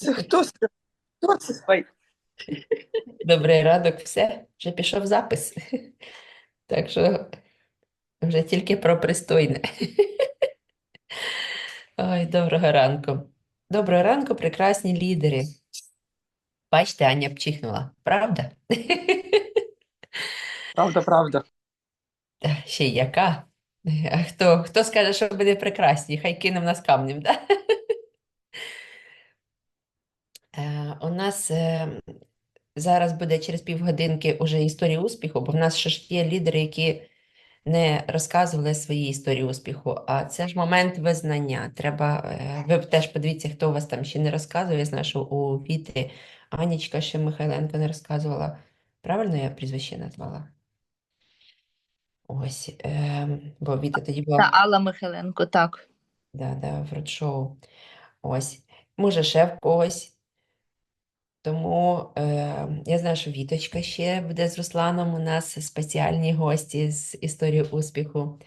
Це хто це? Хто це? Ой, Добрий ранок, все, вже пішов запис. Так що вже тільки про пристойне. Ой, доброго ранку. Доброго ранку, прекрасні лідери. Бачите, Аня пчихнула, правда? Правда, правда. Та Ще яка? А хто, хто скаже, що буде прекрасні? Хай кине в нас камнем, да? Е, У нас е, зараз буде через півгодинки уже історія успіху, бо в нас ще ж є лідери, які не розказували свої історії успіху, а це ж момент визнання. Треба, е, ви теж подивіться, хто у вас там ще не розказує. Я знаю, що у Віти Анічка ще Михайленко не розказувала. Правильно я прізвище назвала? Ось, ем, бо Віта тоді була. Та Алла Михайленко, так. Да, да, в родшоу. Ось. Може, ще в когось. Тому е, я знаю, що Віточка ще буде з Русланом. У нас спеціальні гості з історії успіху.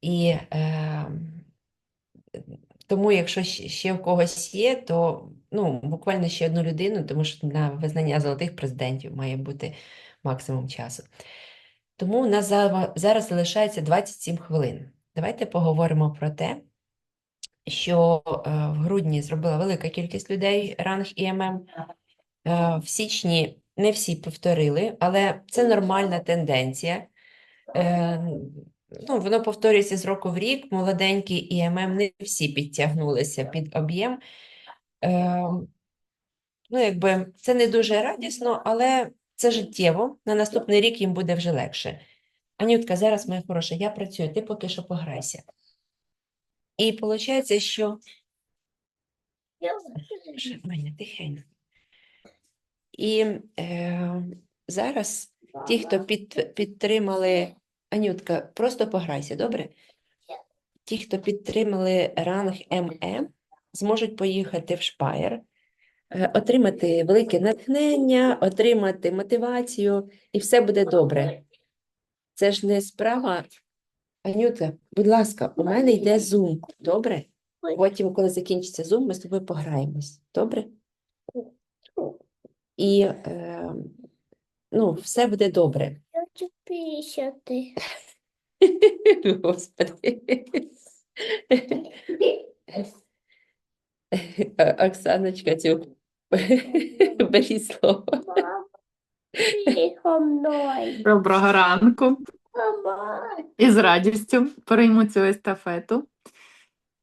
І е, тому, якщо ще в когось є, то ну, буквально ще одну людину, тому що на визнання золотих президентів має бути максимум часу. Тому у нас зараз залишається 27 хвилин. Давайте поговоримо про те, що е, в грудні зробила велика кількість людей ранг ІММ. Е, В січні не всі повторили, але це нормальна тенденція. Е, Ну, воно повторюється з року в рік. Молоденькі ІММ не всі підтягнулися під об'єм. Е, Ну, якби це не дуже радісно, але це життєво. На наступний рік їм буде вже легше. Анютка, зараз, моя хороша, я працюю, ти поки що пограйся. І виходить, що Мене тихенько. І е, зараз ті, хто під, підтримали, Анютка, просто пограйся, добре? Ті, хто підтримали ранг ММ, зможуть поїхати в Шпаєр, е, отримати велике натхнення, отримати мотивацію, і все буде добре. Це ж не справа. Анюта, будь ласка, у мене йде Zoom, добре? Потім, коли закінчиться Zoom, ми з тобою пограємось. Добре? І е, ну, все буде добре. Хочу писати. Господи. Оксаночка, цю бери слово. Тихо мною. Доброго ранку Мама. і з радістю прийму цю естафету.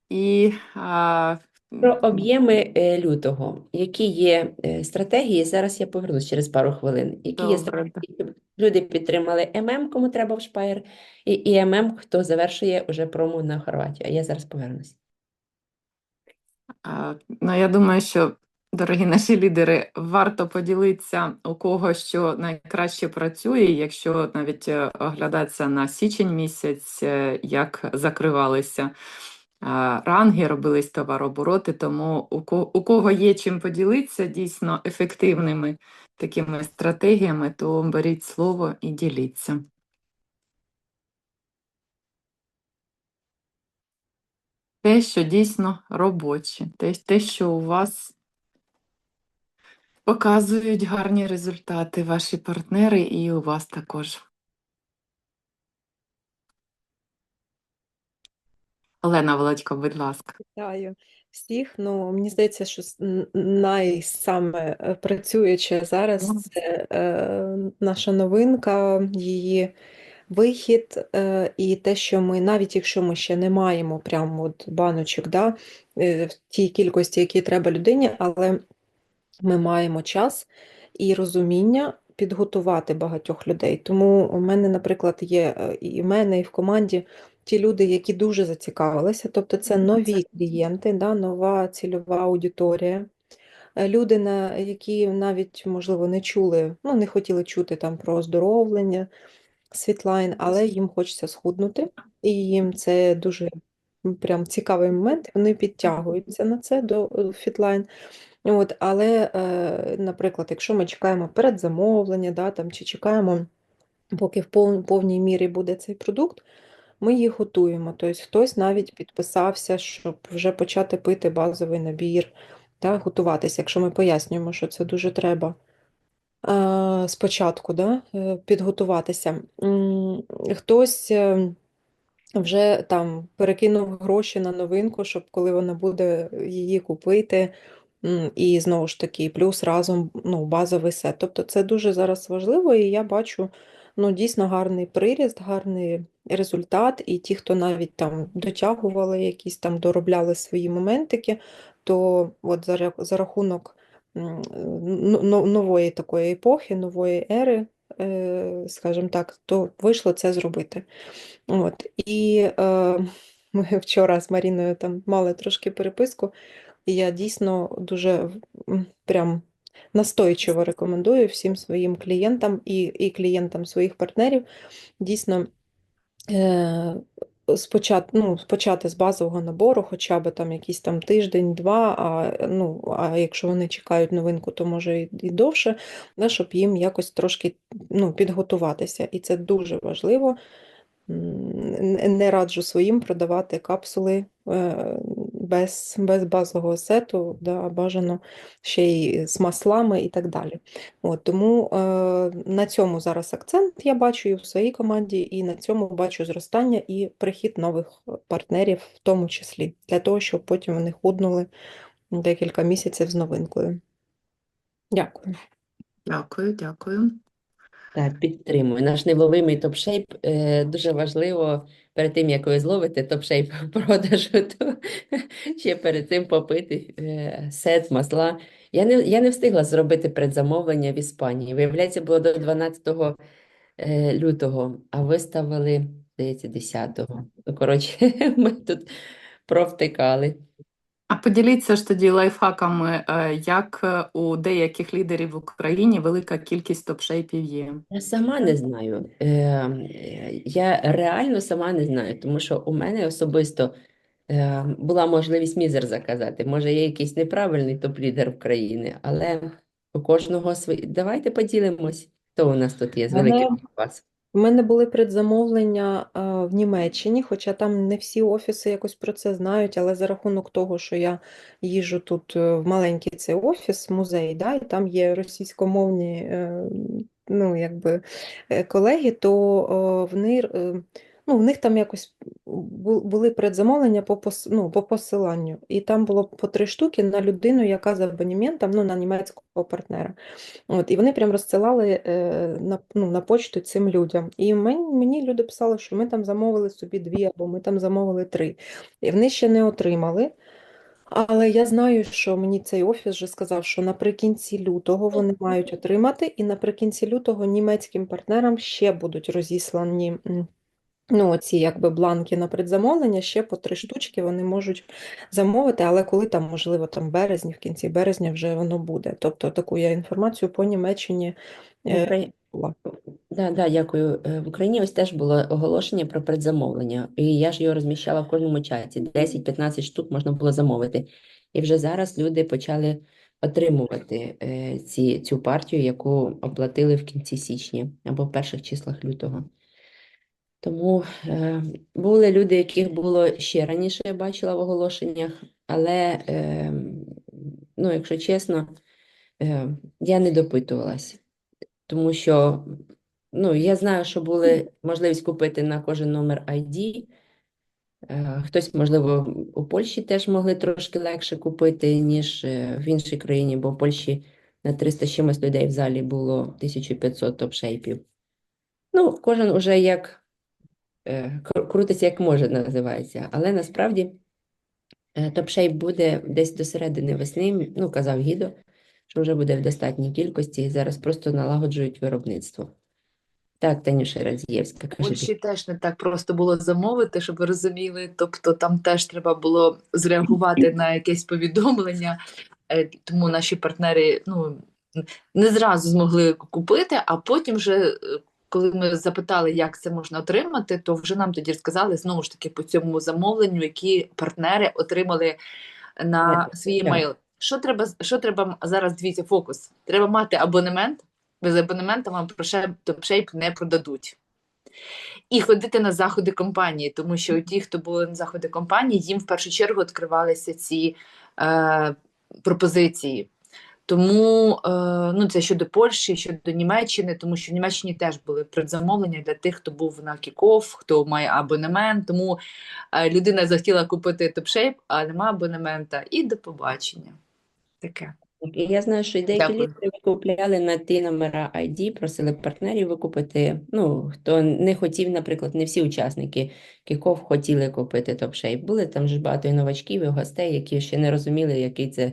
І а, Про об'єми е, лютого. Які є е, стратегії? Зараз я повернусь через пару хвилин. Які є стратегії? щоб Люди підтримали ММ, кому треба в Шпаєр, і, і ММ, хто завершує уже прому на Хорватію. А я зараз повернусь. а, ну, я думаю, що, дорогі наші лідери, варто поділитися, у кого що найкраще працює, якщо навіть е, оглядатися на січень місяць, як закривалися ранги, робились товарообороти, тому у кого є чим поділитися дійсно ефективними такими стратегіями, то беріть слово і діліться. Те, що дійсно робоче, те, те, що у вас показують гарні результати, ваші партнери і у вас також. Олена Володько, будь ласка. Вітаю всіх. Ну, мені здається, що найсаме е, працююче зараз це е, наша новинка, її вихід, е, і те, що ми, навіть якщо ми ще не маємо прямо от баночок, да, е, в тій кількості, які треба людині, але ми маємо час і розуміння підготувати багатьох людей. Тому у мене, наприклад, є е, і в мене, і в команді ті люди, які дуже зацікавилися, тобто це нові клієнти, да, нова цільова аудиторія. Е, Люди, на які навіть, можливо, не чули, ну, не хотіли чути там про оздоровлення, світлайн, але їм хочеться схуднути, і їм це дуже прям цікавий момент. Вони підтягуються на це до е, фітлайн. От, але, е, наприклад, якщо ми чекаємо передзамовлення, да, там, чи чекаємо, поки в повній мірі буде цей продукт, ми їх готуємо. Тобто хтось навіть підписався, щоб вже почати пити базовий набір та, готуватися, якщо ми пояснюємо, що це дуже треба. Е, Спочатку, да, е, підготуватися. Хтось е, вже там перекинув гроші на новинку, щоб коли вона буде її купити. І знову ж таки, плюс разом ну, базовий сет. Тобто це дуже зараз важливо, і я бачу ну, дійсно гарний приріст, гарний результат. І ті, хто навіть там дотягували якісь там, доробляли свої моментики, то от за, за рахунок м, ну- ну- нової такої епохи, нової ери, е, скажімо так, то вийшло це зробити. От. І е, ми вчора з Маріною там мали трошки переписку, і я дійсно дуже прям настойчиво рекомендую всім своїм клієнтам і, і клієнтам своїх партнерів дійсно спочат, ну, почати з базового набору, хоча б там якийсь там тиждень-два, а, ну, а якщо вони чекають новинку, то може і, довше, да, щоб їм якось трошки ну, підготуватися. І це дуже важливо. Не раджу своїм продавати капсули е, без, без базового сету, да, бажано ще й з маслами і так далі. От, тому е, на цьому зараз акцент я бачу і в своїй команді, і на цьому бачу зростання і прихід нових партнерів, в тому числі, для того, щоб потім вони худнули декілька місяців з новинкою. Дякую. Дякую, дякую. Так, підтримую. Наш невловимий топ-шейп е, дуже важливо перед тим, як ви зловите топ-шейп продажу, то ще перед цим попити е, сет, масла. Я не, я не встигла зробити предзамовлення в Іспанії. Виявляється, було до 12 е, лютого, а виставили, здається, 10-го. Ну, коротше, ми тут провтикали. А поділіться ж тоді лайфхаками, е, як е, у деяких лідерів в Україні велика кількість топ-шейпів є. Я сама не знаю. Е, е, Я реально сама не знаю, тому що у мене особисто е, була можливість мізер заказати. Може, є якийсь неправильний топ-лідер в країні, але у кожного свої. Давайте поділимось. Хто у нас тут є з великих вас? У мене були предзамовлення е, в Німеччині, хоча там не всі офіси якось про це знають, але за рахунок того, що я їжу тут е, в маленький цей офіс, музей, да, і там є російськомовні е, ну, якби, колеги, то в них, е, ну, в них там якось були предзамовлення по, пос, ну, по посиланню. І там було по три штуки на людину, яка з абонементом, ну, на німецького партнера. От, і вони прям розсилали е, на, ну, на почту цим людям. І мені, мені люди писали, що ми там замовили собі дві, або ми там замовили три. І вони ще не отримали. Але я знаю, що мені цей офіс вже сказав, що наприкінці лютого вони мають отримати, і наприкінці лютого німецьким партнерам ще будуть розіслані ну, оці якби бланки на предзамовлення, ще по три штучки вони можуть замовити, але коли там, можливо, там березні, в кінці березня вже воно буде. Тобто таку я інформацію по Німеччині е, Украї- Да, да, дякую. Е, В Україні ось теж було оголошення про предзамовлення, і я ж його розміщала в кожному чаті. 10-15 штук можна було замовити. І вже зараз люди почали отримувати е, ці, цю партію, яку оплатили в кінці січня або в перших числах лютого. Тому е, були люди, яких було ще раніше, я бачила в оголошеннях, але, е, ну, якщо чесно, е, я не допитувалась тому що ну, я знаю, що були можливість купити на кожен номер ID. Е, Хтось, можливо, у Польщі теж могли трошки легше купити, ніж е, в іншій країні, бо в Польщі на 300 чимось людей в залі було 1500 топ-шейпів. Ну, кожен уже як крутиться, як може, називається. Але насправді е, топ-шейп буде десь до середини весни, ну, казав Гідо, що вже буде в достатній кількості, і зараз просто налагоджують виробництво. Так, Танюша Радзієвська, каже. Польщі теж не так просто було замовити, щоб ви розуміли. Тобто там теж треба було зреагувати на якесь повідомлення, е, тому наші партнери ну, не зразу змогли купити, а потім вже. Коли ми запитали, як це можна отримати, то вже нам тоді сказали знову ж таки по цьому замовленню, які партнери отримали на свій емейл. Що треба, що треба зараз? Дивіться, фокус. Треба мати абонемент. Без абонемента вам ProShape TopShape не продадуть. І ходити на заходи компанії, тому що ті, хто були на заходи компанії, їм в першу чергу відкривалися ці е, пропозиції. Тому е, ну, це щодо Польщі, щодо Німеччини, тому що в Німеччині теж були предзамовлення для тих, хто був на кікоф, хто має абонемент. Тому е, людина захотіла купити топшейп, а нема абонемента. І до побачення. Таке. Я знаю, що деякі лідери викупляли на ті номера ID, просили партнерів викупити. Ну, хто не хотів, наприклад, не всі учасники кіков хотіли купити топ-шейп. Були там ж багато і новачків, і гостей, які ще не розуміли, який це,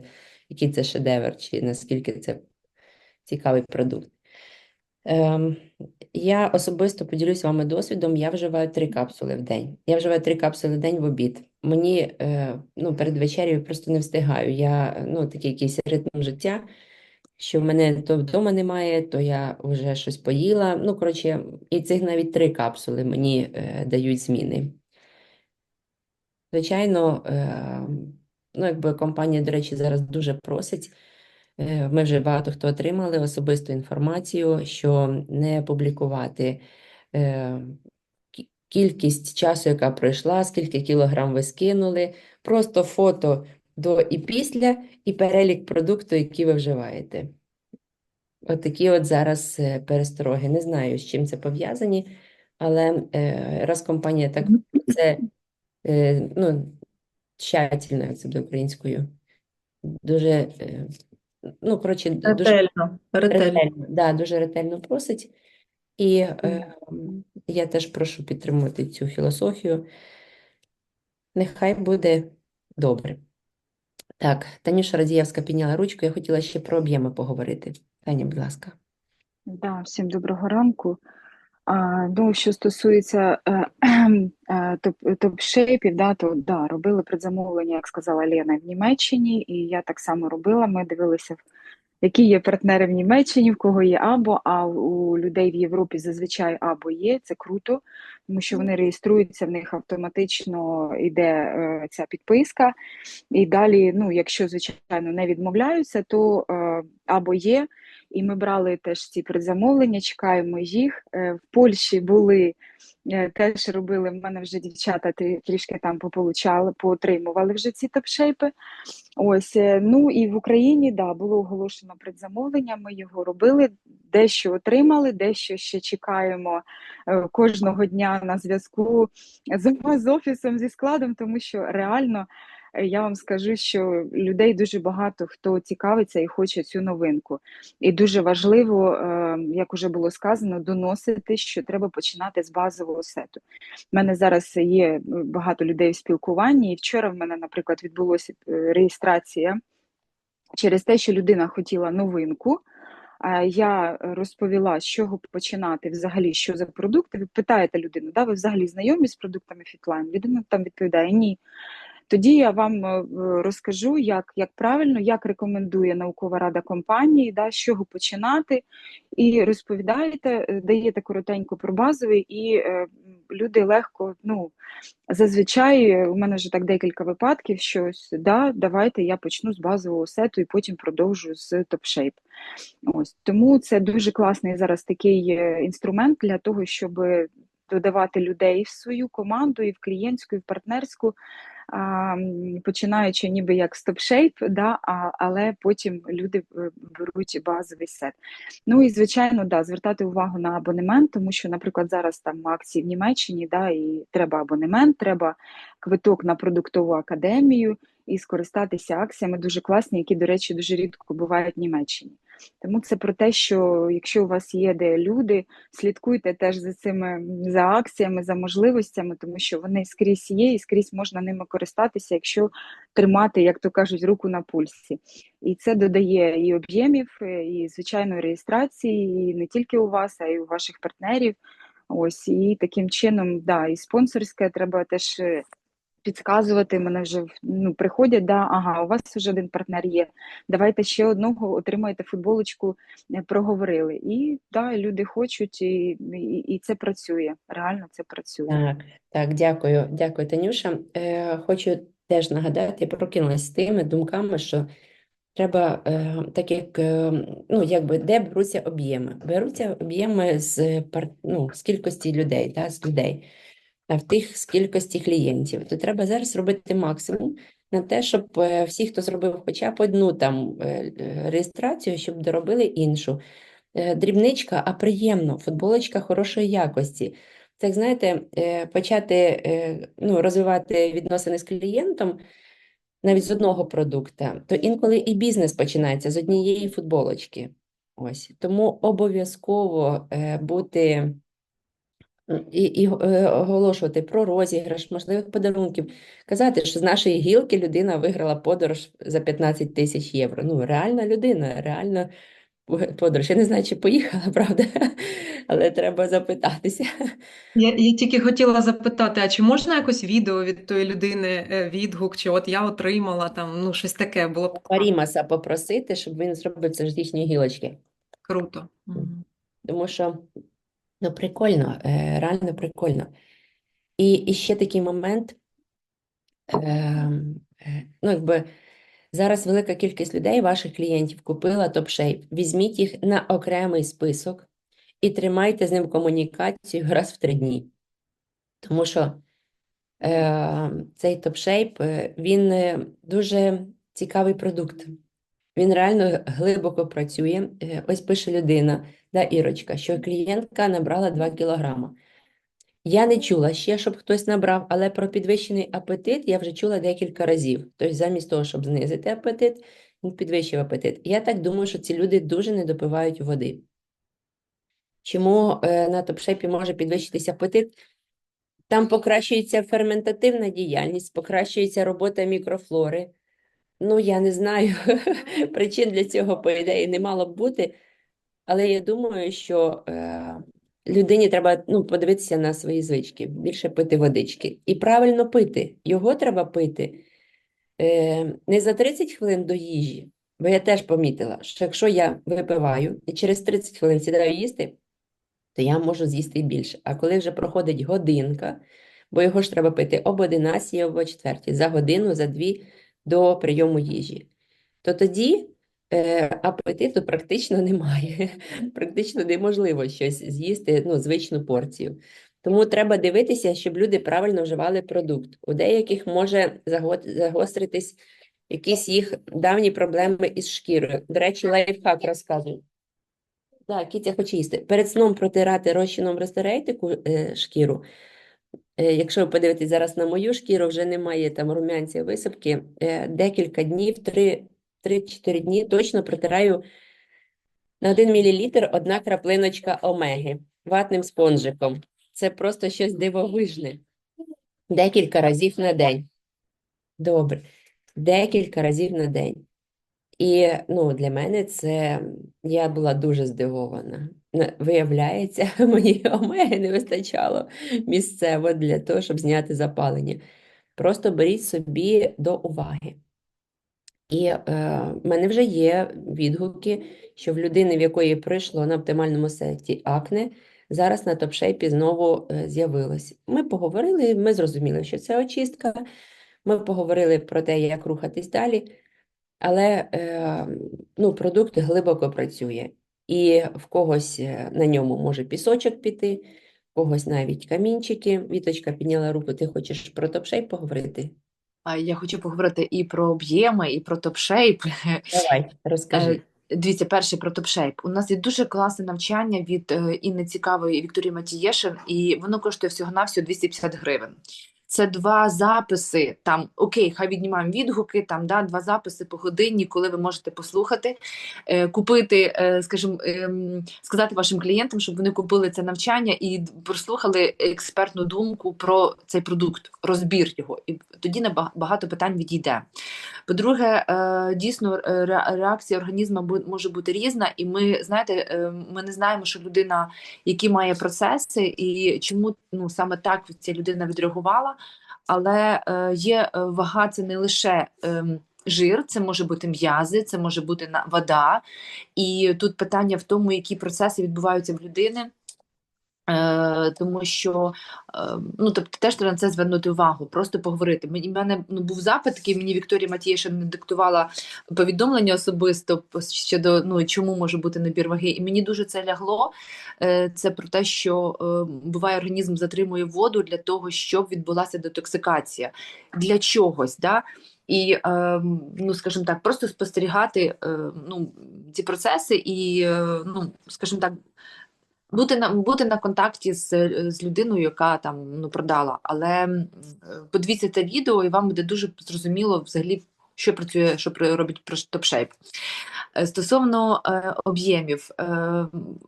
який це шедевр, чи наскільки це цікавий продукт. Ем, я особисто поділюсь з вами досвідом. Я вживаю три капсули в день. Я вживаю три капсули в день в обід. Мені е, ну, перед вечерею просто не встигаю. Я ну, такий якийсь ритм життя, що в мене то вдома немає, то я вже щось поїла. Ну, коротше, і цих навіть три капсули мені е, дають зміни. Звичайно, е, ну, якби компанія, до речі, зараз дуже просить. Е, Ми вже багато хто отримали особисту інформацію, що не публікувати е, кількість часу, яка пройшла, скільки кілограм ви скинули, просто фото до і після, і перелік продукту, які ви вживаєте. От такі от зараз е, перестороги. Не знаю, з чим це пов'язані, але раз компанія так це ну, тщательно, як це буде українською, дуже, е, ну, коротше, дуже Ретельно, ретельно. ретельно, да, дуже ретельно просить. І е, я теж прошу підтримувати цю філософію. Нехай буде добре. Так, Танюша Радієвська підняла ручку. Я хотіла ще про об'єми поговорити. Таня, будь ласка. Да, всім доброго ранку. Ну, що стосується е, е, топ, топ-шейпів, да, то да, робили предзамовлення, як сказала Лена, в Німеччині, і я так само робила. Ми дивилися, які є партнери в Німеччині, в кого є або, а у людей в Європі зазвичай або є. Це круто, тому що вони реєструються, в них автоматично йде е, ця підписка. І далі, ну, якщо, звичайно, не відмовляються, то або є. І ми брали теж ці предзамовлення, чекаємо їх. Е, В Польщі були, е, теж робили, в мене вже дівчата трішки там пополучали, поотримували вже ці топшейпи. Ось, е, ну і в Україні, да, було оголошено предзамовлення, ми його робили, дещо отримали, дещо ще чекаємо кожного дня на зв'язку з, з офісом, зі складом, тому що реально я вам скажу, що людей дуже багато хто цікавиться і хоче цю новинку. І дуже важливо, е, як уже було сказано, доносити, що треба починати з базового сету. У мене зараз є е, багато людей в спілкуванні, і вчора в мене, наприклад, відбулася е, реєстрація через те, що людина хотіла новинку. Я розповіла, з чого починати взагалі, що за продукти. Ви питаєте людину, да, ви взагалі знайомі з продуктами Fitline? Людина там відповідає ні. Тоді я вам е, розкажу, як, як правильно, як рекомендує наукова рада компанії, да, з чого починати, і розповідаєте, е, даєте коротенько про базовий, і е, люди легко, ну, зазвичай е, у мене вже так декілька випадків, що да, давайте я почну з базового сету і потім продовжу з TopShape. Ось тому це дуже класний зараз такий інструмент для того, щоб додавати людей в свою команду, і в клієнтську, і в партнерську, починаючи ніби як TopShape, да, а, але потім люди е, беруть базовий сет. Ну і звичайно, да, звертати увагу на абонемент, тому що, наприклад, зараз там акції в Німеччині, да, і треба абонемент, треба квиток на продуктову академію і скористатися акціями дуже класні, які, до речі, дуже рідко бувають в Німеччині. Тому це про те, що якщо у вас є де люди, слідкуйте теж за цими за акціями, за можливостями, тому що вони скрізь є, і скрізь можна ними користатися, якщо тримати, як то кажуть, руку на пульсі. І це додає і об'ємів, е, і звичайно реєстрації, і не тільки у вас, а й у ваших партнерів. Ось і таким чином, да, і спонсорське треба теж е, підказувати. Мене вже ну, приходять, да, ага, у вас вже один партнер є. Давайте ще одного отримаєте футболочку, е, проговорили. І да, люди хочуть, і, і, і це працює. Реально це працює. Так, так, дякую, дякую, Танюша. Е, хочу теж нагадати, прокинулась з тими думками, що треба, е, так як, е, ну, якби, де беруться об'єми? Беруться об'єми з, ну, з кількості людей, та, з людей, в тих кількості клієнтів. То треба зараз робити максимум на те, щоб е, всі, хто зробив хоча б одну там е, е, реєстрацію, щоб доробили іншу. Дрібничка, а приємно, футболочка хорошої якості. Як знаєте, почати ну, розвивати відносини з клієнтом навіть з одного продукта, то інколи і бізнес починається з однієї футболочки. Ось. Тому обов'язково бути і, і е, оголошувати про розіграш, можливих подарунків, казати, що з нашої гілки людина виграла подорож за 15 тисяч євро. Ну, реальна людина, реальна подорож. Я не знаю, чи поїхала, правда, але треба запитатися. Я, я тільки хотіла запитати, а чи можна якось відео від тої людини, е, відгук, чи от я отримала там, ну, щось таке було б Парімаса попросити, щоб він зробив це з їхньої гілочки. круто. Тому що ну, прикольно, е, реально прикольно. І, і ще такий момент. Е, е, ну, якби зараз велика кількість людей, ваших клієнтів, купила TopShape. Візьміть їх на окремий список і тримайте з ним комунікацію раз в три дні. Тому що цей е, він дуже цікавий продукт. Він реально глибоко працює. Е, Ось пише людина, да, Ірочка, що клієнтка набрала 2 кілограма. Я не чула ще, щоб хтось набрав, але про підвищений апетит я вже чула декілька разів. Тобто, замість того, щоб знизити апетит, він підвищив апетит. Я так думаю, що ці люди дуже не допивають води. Чому е, на топшепі може підвищитися апетит? Там покращується ферментативна діяльність, покращується робота мікрофлори. Ну, я не знаю, причин для цього, по ідеї, не мало б бути, але я думаю, що е, людині треба ну, подивитися на свої звички, більше пити водички. І правильно пити. Його треба пити е, не за 30 хвилин до їжі, бо я теж помітила, що якщо я випиваю і через 30 хвилин сідаю їсти, то я можу з'їсти більше. А коли вже проходить годинка, бо його ж треба пити об 11 або 4, за годину, за дві до прийому їжі, то тоді е, апетиту практично немає. Практично неможливо щось з'їсти, ну, звичну порцію. Тому треба дивитися, щоб люди правильно вживали продукт. У деяких може загостритись якісь їх давні проблеми із шкірою. До речі, лайфхак розказую. Так, кіця хоче їсти. Перед сном протирати розчином ресторейтику е, шкіру. Е, якщо ви подивитесь зараз на мою шкіру, вже немає там румянця, висипки. Е, декілька днів, 3-4 дні точно протираю на 1 мл одна краплиночка омеги ватним спонжиком. Це просто щось дивовижне. Декілька разів на день. Добре. Декілька разів на день. І ну, для мене це я була дуже здивована. Виявляється, мені омеги не вистачало місцево для того, щоб зняти запалення. Просто беріть собі до уваги. І е, в мене вже є відгуки, що в людини, в якої пройшло на оптимальному сеті акне, зараз на топшейпі знову е, з'явилось. Ми поговорили, ми зрозуміли, що це очистка. Ми поговорили про те, як рухатись далі. Але е, ну, продукт глибоко працює. І в когось е, на ньому може пісочок піти, в когось навіть камінчики. Віточка підняла руку, ти хочеш про топшейп поговорити? А я хочу поговорити і про об'єми, і про топшейп. Давай, розкажи. Е, Дивіться, перше про топшейп. У нас є дуже класне навчання від е, Інни Цікавої Вікторії Матієшин, і воно коштує всього-навсього 250 гривень. Це два записи, там, окей, хай віднімаємо відгуки, там, да, два записи по годині, коли ви можете послухати, е, купити, е, скажімо, ем, сказати вашим клієнтам, щоб вони купили це навчання і прослухали експертну думку про цей продукт, розбір його, і тоді на багато питань відійде. По-друге, е, дійсно е, ре- реакція організму може бути різна, і ми знаєте, е, ми не знаємо, що людина, які має процеси, і чому ну саме так ця людина відреагувала. Але е, є е, вага, це не лише ем, жир, це може бути м'язи, це може бути вода. І тут питання в тому, які процеси відбуваються в людини. Е, тому що е, ну тобто теж треба на це звернути увагу, просто поговорити. Мені мене ну був запит, який мені Вікторія Матієшин диктувала повідомлення особисто щодо ну чому може бути набір ваги, і мені дуже це лягло. Е, Це про те, що буває організм затримує воду для того, щоб відбулася детоксикація для чогось. Да? і, ну, скажімо так, просто спостерігати ну, ці процеси і, ну, скажімо так, бути на, бути на контакті з, з людиною, яка там ну, продала. Але подивіться це відео, і вам буде дуже зрозуміло взагалі, що працює, що робить TopShape. Е, Стосовно е, об'ємів, е,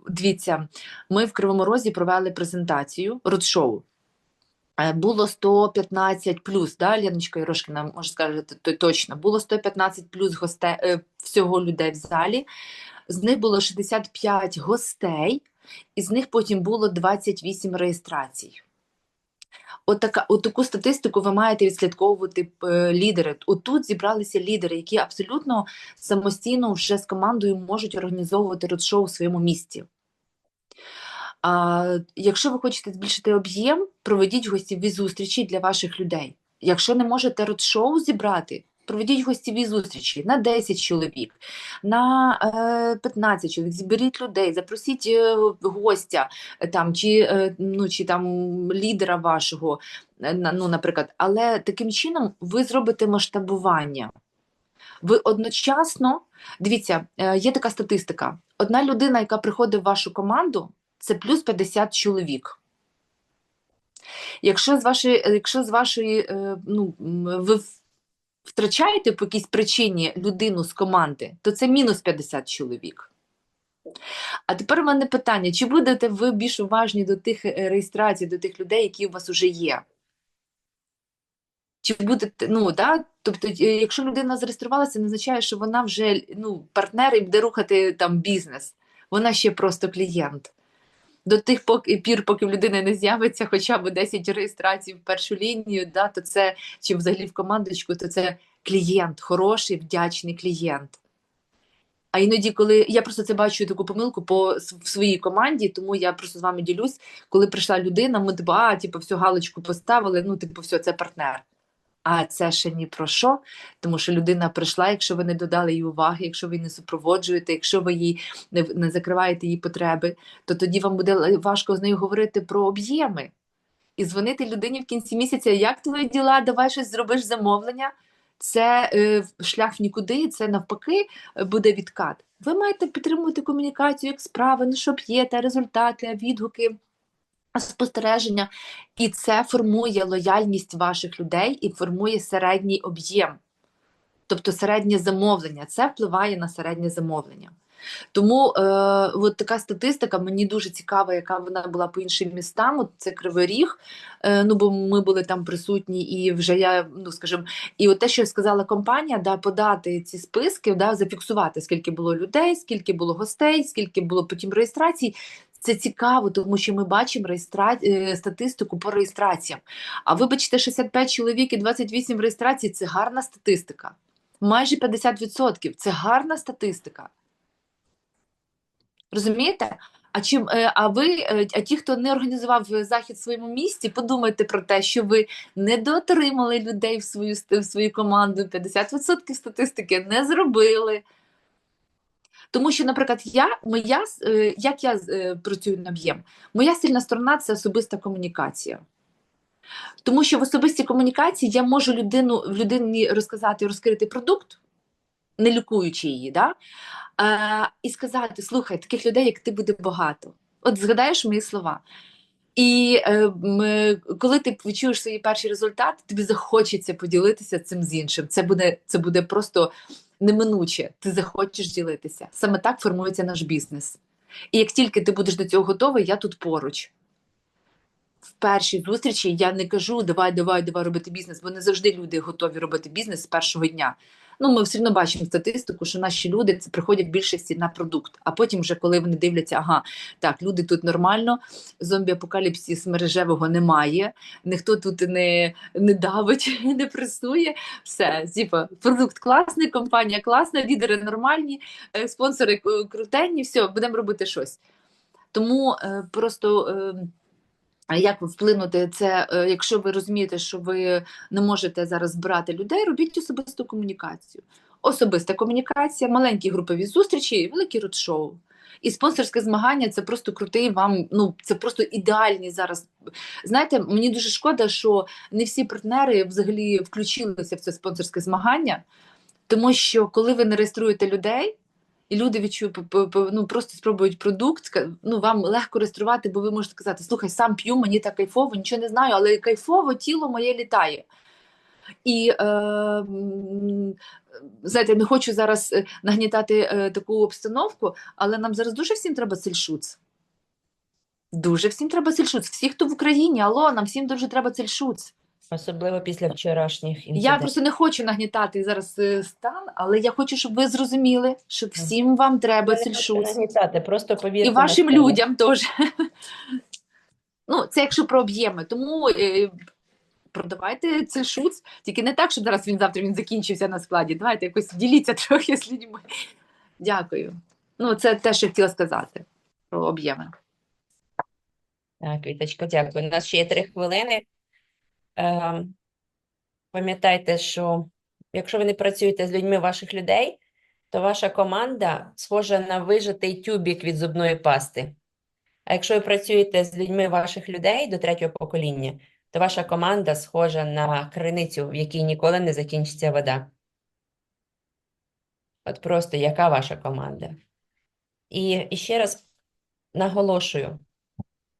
дивіться, ми в Кривому Розі провели презентацію родшоу. Е, Було 115 плюс, да, Леночка Ірошкіна, може скажете то- точно, було 115 плюс гостей, е, всього людей в залі. З них було 65 гостей, і з них потім було 28 реєстрацій. От така, от таку статистику ви маєте відслідковувати е, лідери. Отут зібралися лідери, які абсолютно самостійно вже з командою можуть організовувати родшоу в своєму місті. А, якщо ви хочете збільшити об'єм, проведіть гостєві зустрічі для ваших людей. Якщо не можете родшоу зібрати, проведіть гостєві зустрічі на 10 чоловік, на е, 15 чоловік, зберіть людей, запросіть е, гостя е, там, чи, е, ну, чи там лідера вашого, е, ну, наприклад. Але таким чином ви зробите масштабування. Ви одночасно, дивіться, е, є така статистика: одна людина, яка приходить в вашу команду, це плюс 50 чоловік. Якщо з вашої, якщо з вашої е, ну, ви втрачаєте по якійсь причині людину з команди, то це мінус 50 чоловік. А тепер у мене питання: чи будете ви більш уважні до тих е, реєстрацій, до тих людей, які у вас вже є? Чи будете, ну, да? Тобто, е, якщо людина зареєструвалася, не означає, що вона вже ну, партнер і буде рухати там бізнес. Вона ще просто клієнт. До тих поки, пір, поки в людини не з'явиться хоча б 10 реєстрацій в першу лінію, да, то це, чи взагалі в командочку, то це клієнт, хороший, вдячний клієнт. А іноді, коли я просто це бачу таку помилку по в своїй команді, тому я просто з вами ділюсь, коли прийшла людина, ми типу, типу, всю галочку поставили, ну, типу, все, це партнер. А це ще ні про що, тому що людина прийшла, якщо ви не додали їй уваги, якщо ви її не супроводжуєте, якщо ви не, не закриваєте її потреби, то тоді вам буде важко з нею говорити про об'єми. І дзвонити людині в кінці місяця, як твої діла, давай щось зробиш замовлення. Це е, шлях в нікуди, це навпаки е, буде відкат. Ви маєте підтримувати комунікацію, як справи, ну що п'єте, результати, відгуки, спостереження. І це формує лояльність ваших людей і формує середній об'єм. Тобто середнє замовлення. Це впливає на середнє замовлення. Тому е, от така статистика мені дуже цікава, яка вона була по іншим містам. От це Кривий Ріг, е, ну бо ми були там присутні, і вже я, ну скажімо, і от те, що сказала компанія, да, подати ці списки, да, зафіксувати, скільки було людей, скільки було гостей, скільки було потім реєстрацій. Це цікаво, тому що ми бачимо реєстра... е, статистику по реєстраціям. А вибачте, 65 чоловік і 28 реєстрацій це гарна статистика. Майже 50% це гарна статистика. Розумієте? А чим е, а ви, е, а ті, хто не організував захід в своєму місті, подумайте про те, що ви не дотримали людей в свою в свою команду. 50% статистики не зробили. Тому що, наприклад, я, моя, е, як я е, працюю на об'єм, моя сильна сторона це особиста комунікація. Тому що в особистій комунікації я можу людину, людині розказати, розкрити продукт, не лікуючи її, да? е, і сказати: слухай, таких людей, як ти, буде багато. От згадаєш мої слова. І е, коли ти відчуєш свої перші результати, тобі захочеться поділитися цим з іншим. Це буде, це буде просто неминуче. Ти захочеш ділитися. Саме так формується наш бізнес. І як тільки ти будеш до цього готовий, я тут поруч. В першій зустрічі я не кажу давай, давай, давай робити бізнес, бо не завжди люди готові робити бізнес з першого дня. Ну, ми все одно бачимо статистику, що наші люди це приходять в більшості на продукт. А потім, вже коли вони дивляться, ага, так, люди тут нормально, зомбі-апокаліпсис мережевого немає, ніхто тут не, не давить, не пресує. Все, типа, продукт класний, компанія класна, лідери нормальні, е, спонсори крутенні, все, будемо робити щось. Тому е, просто. Е, як вплинути це, е, якщо ви розумієте, що ви не можете зараз збирати людей, робіть особисту комунікацію. Особиста комунікація, маленькі групові зустрічі великі родшоу. І спонсорське змагання це просто крутий вам, ну це просто ідеальні зараз. Знаєте, мені дуже шкода, що не всі партнери взагалі включилися в це спонсорське змагання, тому що коли ви не реєструєте людей, і люди відчують, ну просто спробують продукт, ну вам легко реєструвати, бо ви можете сказати, слухай, сам п'ю, мені так кайфово, нічого не знаю, але кайфово тіло моє літає. І е, знаєте, не хочу зараз е, нагнітати е, таку обстановку, але нам зараз дуже всім треба сельшуц. Дуже всім треба сельшуц. Всі, хто в Україні, алло, нам всім дуже треба сельшуц. Особливо після вчорашніх Я просто не хочу нагнітати зараз е, стан, але я хочу, щоб ви зрозуміли, що всім вам треба не нагнітати, просто повірте І на вашим слово. людям теж. Ну, це якщо про об'єми. Тому е, продавайте цей шуц, тільки не так, щоб зараз він завтра він закінчився на складі. Давайте якось діліться трохи з людьми. Дякую. Ну, це те, що я хотіла сказати про об'єми. Так, Віточко, дякую. У нас ще є три хвилини. Ем, Пам'ятайте, що якщо ви не працюєте з людьми ваших людей, то ваша команда схожа на вижатий тюбік від зубної пасти. А якщо ви працюєте з людьми ваших людей до третього покоління, то ваша команда схожа на криницю, в якій ніколи не закінчиться вода. От просто яка ваша команда? І ще раз наголошую,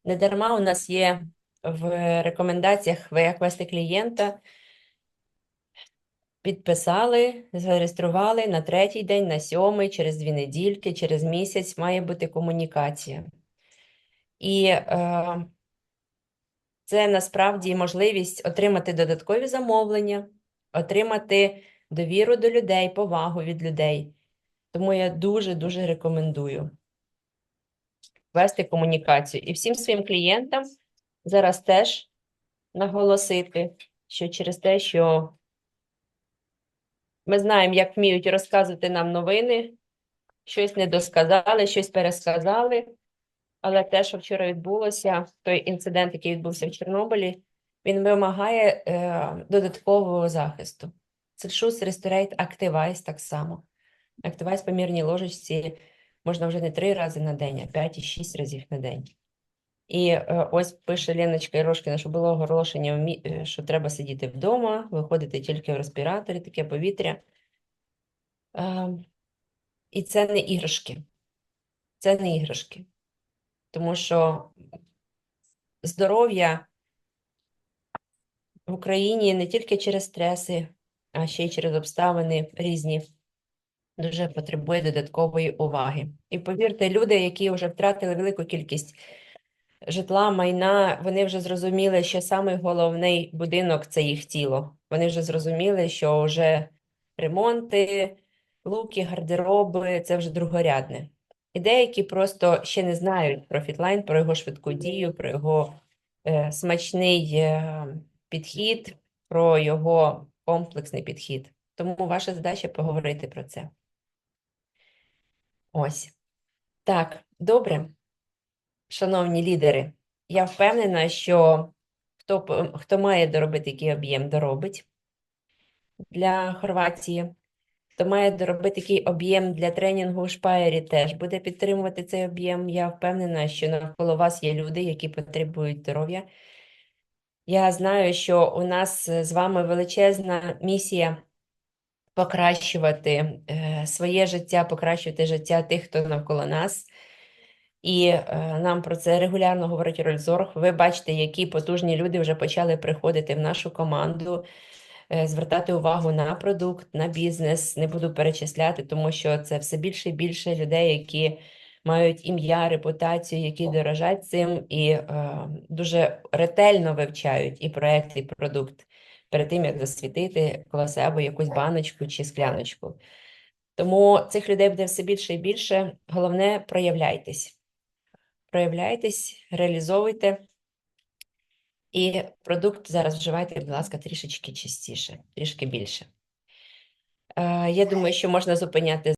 не дарма у нас є в рекомендаціях, ви як вести клієнта, підписали, зареєстрували на третій день, на сьомий, через дві недільки, через місяць має бути комунікація. І е, це насправді можливість отримати додаткові замовлення, отримати довіру до людей, повагу від людей. Тому я дуже-дуже рекомендую вести комунікацію. І всім своїм клієнтам зараз теж наголосити, що через те, що ми знаємо, як вміють розказувати нам новини, щось не досказали, щось пересказали. Але те, що вчора відбулося, той інцидент, який відбувся в Чорнобилі, він вимагає е, додаткового захисту. Сельшус Ресторейт Activize так само. Activize по мірній ложечці можна вже не три рази на день, а п'ять і шість разів на день. І е, ось пише Леночка Ірошкіна, що було оголошення, е, що треба сидіти вдома, виходити тільки в респіраторі, таке повітря. Е, і це не іграшки. Це не іграшки. Тому що здоров'я в Україні не тільки через стреси, а ще й через обставини різні дуже потребує додаткової уваги. І повірте, люди, які вже втратили велику кількість житла, майна, вони вже зрозуміли, що самий головний будинок це їх тіло. Вони вже зрозуміли, що вже ремонти, луки, гардероби це вже другорядне. І деякі просто ще не знають про фітлайн, про його швидку дію, про його е, смачний е, підхід, про його комплексний підхід. Тому ваша задача поговорити про це. Ось. Так, добре. Шановні лідери, я впевнена, що хто, хто має доробити який об'єм, доробить для Хорватії. Хто має доробити такий об'єм для тренінгу у Шпаєрі, теж буде підтримувати цей об'єм. Я впевнена, що навколо вас є люди, які потребують здоров'я. Я знаю, що у нас з вами величезна місія покращувати е, своє життя, покращувати життя тих, хто навколо нас. І е, нам про це регулярно говорить Рользорг. Ви бачите, які потужні люди вже почали приходити в нашу команду, е, звертати увагу на продукт, на бізнес. Не буду перечисляти, тому що це все більше і більше людей, які мають ім'я, репутацію, які дорожать цим і е, дуже ретельно вивчають і проект, і продукт перед тим, як засвітити коло себе якусь баночку чи скляночку. Тому цих людей буде все більше і більше. Головне, проявляйтесь. Проявляйтесь, реалізовуйте. І продукт зараз вживайте, будь ласка, трішечки частіше, трішки більше. Е, Я думаю, що можна зупиняти